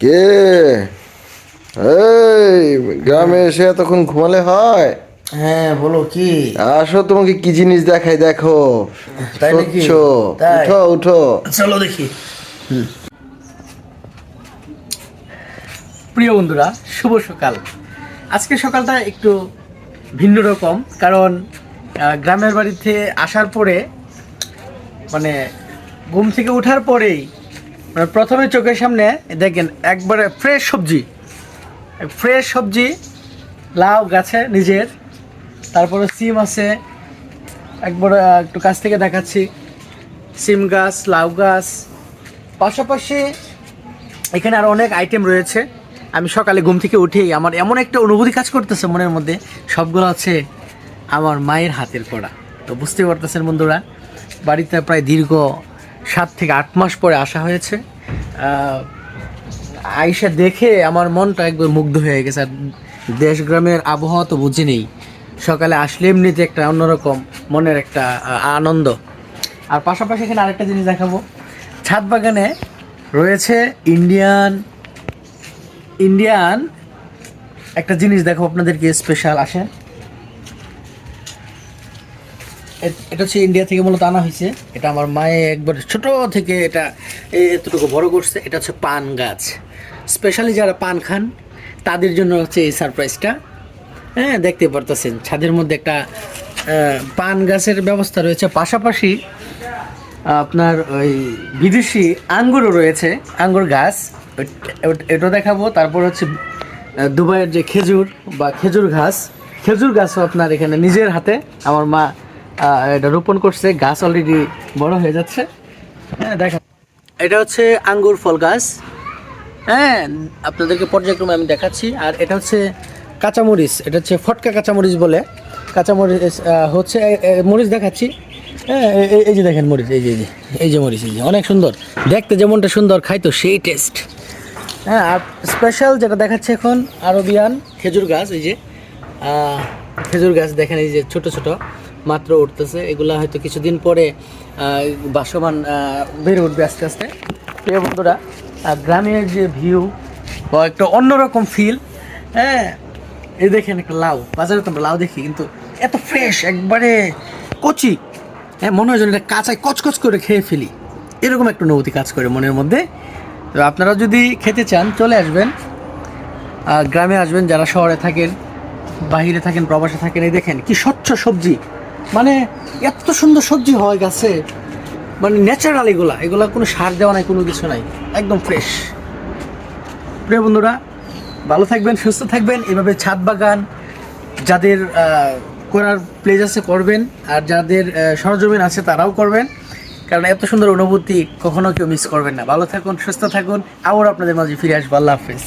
কে? এই গ্রামে এসে এতক্ষণ ঘুমালে হয়? হ্যাঁ বলো কি? আসো তোমাকে কি জিনিস দেখাই দেখো। তাই নাকি? উঠো উঠো। চলো দেখি। প্রিয় বন্ধুরা শুভ সকাল। আজকে সকালটা একটু ভিন্ন রকম কারণ গ্রামের বাড়িতে আসার পরে মানে ঘুম থেকে ওঠার পরেই মানে প্রথমে চোখের সামনে দেখেন একবারে ফ্রেশ সবজি। ফ্রেশ সবজি, লাউ গাছে নিজের, তারপরে সিম আছে, একবার একটু কাছ থেকে দেখাচ্ছি। সিম গাছ, লাউ গাছ। পাশাপাশি এখানে আরও অনেক আইটেম রয়েছে। আমি সকালে ঘুম থেকে উঠেই আমার এমন একটা অনুভূতি কাজ করতেছে মনের মধ্যে, সবগুলো আছে আমার মায়ের হাতের করা তো বুঝতে পারতেছেন বন্ধুরা, বাড়িতে প্রায় দীর্ঘ সাত থেকে আট মাস পরে আসা হয়েছে। আইসা দেখে আমার মনটা একবার মুগ্ধ হয়ে গেছে। আর দেশ গ্রামের আবহাওয়া তো বুঝি নেই। সকালে আসলে এমনিতে একটা অন্যরকম মনের একটা আনন্দ। আর পাশাপাশি এখানে আরেকটা জিনিস দেখাবো। ছাদ বাগানে রয়েছে ইন্ডিয়ান ইন্ডিয়ান একটা জিনিস দেখো আপনাদেরকে স্পেশাল আসে। এ- এটা হচ্ছে ইন্ডিয়া থেকে মূলত আনা হয়েছে। এটা আমার মায়ে একবার ছোট থেকে এটা এতটুকু বড় করছে। এটা হচ্ছে পান গাছ। স্পেশালি যারা পান খান, তাদের জন্য হচ্ছে এই সারপ্রাইজটা হ্যাঁ দেখতে পারতেছেন। ছাদের মধ্যে একটা পান গাছের ব্যবস্থা রয়েছে। পাশাপাশি আপনার ওই বিদেশি আঙ্গুরও রয়েছে, আঙ্গুর গাছ। এটা দেখাবো। তারপর হচ্ছে দুবাইয়ের যে খেজুর বা খেজুর ঘাস। খেজুর গাছও আপনার এখানে নিজের হাতে। আমার মা এটা রোপণ করছে, গাছ অলরেডি বড় হয়ে যাচ্ছে। হ্যাঁ দেখা এটা হচ্ছে আঙ্গুর ফল গাছ। হ্যাঁ আপনাদেরকে পর্যায়ক্রমে আমি দেখাচ্ছি। আর এটা হচ্ছে কাঁচামরিচ, এটা হচ্ছে ফটকা কাঁচামরিচ বলে। কাঁচামরিচ হচ্ছে মরিচ দেখাচ্ছি। হ্যাঁ এই যে দেখেন মরিচ, এই যে এই যে এই যে মরিচ, এই যে, অনেক সুন্দর। দেখতে যেমনটা সুন্দর খাইতো সেই টেস্ট। হ্যাঁ আর স্পেশাল যেটা দেখাচ্ছে এখন, আরবিয়ান খেজুর গাছ, এই যে খেজুর গাছ, দেখেন এই যে ছোট ছোট। মাত্র উঠতেছে। এগুলা হয়তো কিছুদিন পরে বাসমান বেড়ে উঠবে আস্তে আস্তে। প্রিয় বন্ধুরা গ্রামের যে ভিউ বা একটা অন্যরকম ফিল হ্যাঁ এই দেখেন একটা লাউ। বাজারে তো আমরা লাউ দেখি, কিন্তু এত ফ্রেশ একবারে কচি। হ্যাঁ মনে হয় যেন এটা কাঁচায় কচকচ করে খেয়ে ফেলি। এরকম একটা অনুভূতি কাজ করে মনের মধ্যে। তো আপনারা যদি খেতে চান, চলে আসবেন। গ্রামে আসবেন, যারা শহরে থাকেন, বাহিরে থাকেন, প্রবাসে থাকেন, এই দেখেন কি স্বচ্ছ সবজি। মানে এত সুন্দর সবজি হয় গাছে। মানে ন্যাচারাল এগুলা। এগুলা কোনো সার দেওয়া নাই, কোনো কিছু নাই। একদম ফ্রেশ প্রিয় বন্ধুরা, ভালো থাকবেন, সুস্থ থাকবেন। এভাবে ছাদ বাগান যাদের করার প্লেজ আছে করবেন। আর যাদের সরজমিন আছে তারাও করবেন। কারণ এত সুন্দর অনুভূতি কখনো কেউ মিস করবেন না। ভালো থাকুন, সুস্থ থাকুন। আবার আপনাদের মাঝে ফিরে আসব। আল্লাহ হাফেজ।